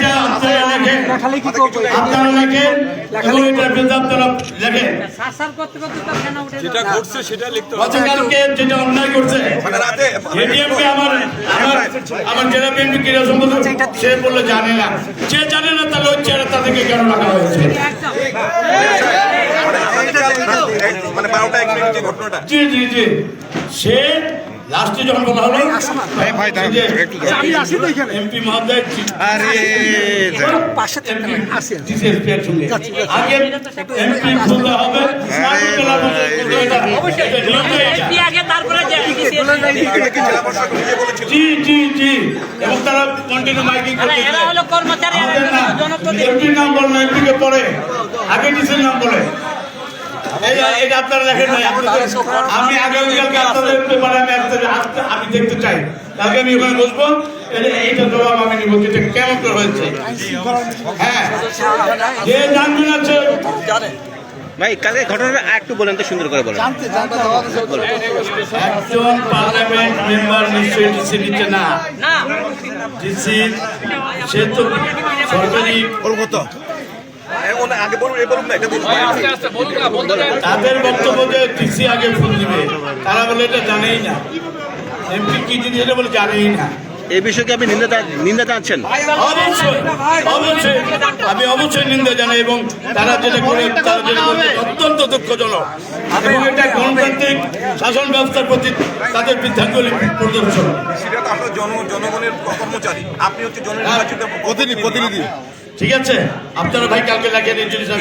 করব আপনারা লেখেন। এবং এটা বিরুদ্ধে আপনারা লেখেন। সার করতে করতে তার ফেনা উঠে যেটা ঘটছে সেটা লিখতে গতকালকে যেটা অন্যায় করছে। মানে এডিএমকে আমার আমার আমার জেলা বিএনপি ক্রীড়া সম্পাদক সে বললে জানে না। যে জানে না তাহলে হচ্ছে আর তাদেরকে কেন রাখা হয়েছে? মানে বারোটা এক মিনিট যে ঘটনাটা। জি জি জি। সে লাস্টে যখন বলা হলো এমপি মহোদয়। আগে এমপি খুলতে হবে। এমপি কি জি জি জি। এবং তারা কন্টিনিউ মাইকিং এমপির নাম বলল এমপিকে পরে আগে ডিসির নাম বলে? এটা আপনারা দেখেন নাই। আমি আগামীকালকে আপনাদের পেপারে আমি আমি দেখতে চাই। কালকে আমি ওখানে বসবো। এইটা জবাব আমি নিব এটা কেমন করে হয়েছে। হ্যাঁ। যে জানবেন আছে ভাই কালকে ঘটনাটা একটু বলেন তো সুন্দর করে বলেন। একজন পার্লামেন্ট মেম্বার নিশ্চয়ই ডিসি নিচ্ছে না। না ডিসি সে তো সরকারি আগে বলুন এ বলুন না এটা বলুন তাদের বক্তব্য যে ডিসি আগে ফোন দিবে তারা বলে এটা জানেই না এমপি কি জিনিস এটা বলে জানেই না এই বিষয়ে কি আপনি নিন্দা নিন্দা জানাচ্ছেন অবশ্যই অবশ্যই আমি অবশ্যই নিন্দা জানাই এবং তারা যেটা করে তারা যেটা করে অত্যন্ত দুঃখজনক এবং এটা গণতান্ত্রিক শাসন ব্যবস্থার প্রতি তাদের বৃদ্ধাঙ্গুলি প্রদর্শন সেটা তো আপনার জন জনগণের কর্মচারী আপনি হচ্ছে জননির্বাচিত প্রতিনিধি প্রতিনিধি ঠিক আছে? আপনারা ভাই কালকে লাগিয়ে ইঞ্জুরি সাহেব